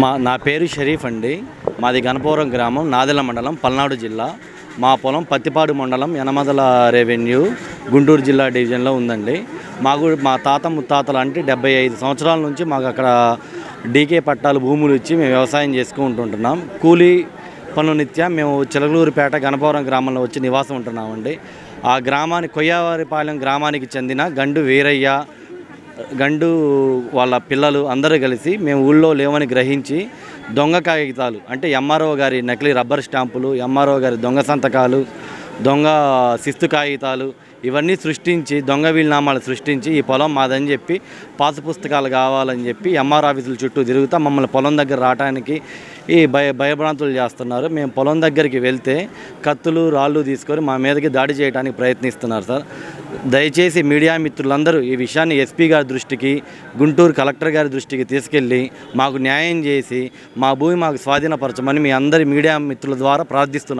మా నా పేరు షరీఫ్ అండి. మాది గణపవరం గ్రామం నాదెల మండలం పల్నాడు జిల్లా. మా పొలం పత్తిపాడు మండలం యనమదల రెవెన్యూ గుంటూరు జిల్లా డివిజన్లో ఉందండి. మాకు మా తాత ముత్తాతలు అంటే డెబ్బై ఐదు సంవత్సరాల నుంచి మాకు అక్కడ డీకే పట్టాలు భూములు ఇచ్చి మేము వ్యవసాయం చేసుకుంటుంటున్నాం కూలీ పనుల నిత్యం మేము చిలకలూరుపేట గణపవరం గ్రామంలో వచ్చి నివాసం ఉంటున్నామండి. ఆ గ్రామానికి కొయ్యవారిపాలెం గ్రామానికి చెందిన గండు వీరయ్య గండు వాళ్ళ పిల్లలు అందరూ కలిసి మేము ఊళ్ళో లేవని గ్రహించి దొంగ కాగితాలు అంటే ఎంఆర్ఓ గారి నకిలీ రబ్బర్ స్టాంపులు ఎంఆర్ఓ గారి దొంగ సంతకాలు దొంగ శిస్తు కాగితాలు ఇవన్నీ సృష్టించి దొంగ వీలునామాలు సృష్టించి ఈ పొలం మాదని చెప్పి పాసు పుస్తకాలు కావాలని చెప్పి ఎంఆర్ ఆఫీసుల చుట్టూ తిరుగుతా మమ్మల్ని పొలం దగ్గర రావడానికి ఈ భయ భయభ్రాంతులు చేస్తున్నారు. మేము పొలం దగ్గరికి వెళ్తే కత్తులు రాళ్ళు తీసుకొని మా మీదకి దాడి చేయడానికి ప్రయత్నిస్తున్నారు సార్. దయచేసి మీడియా మిత్రులందరూ ఈ విషయాన్ని ఎస్పీ గారి దృష్టికి గుంటూరు కలెక్టర్ గారి దృష్టికి తీసుకెళ్ళి మాకు న్యాయం చేసి మా భూమి మాకు స్వాధీనపరచమని మీ అందరి మీడియా మిత్రుల ద్వారా ప్రార్థిస్తున్నాను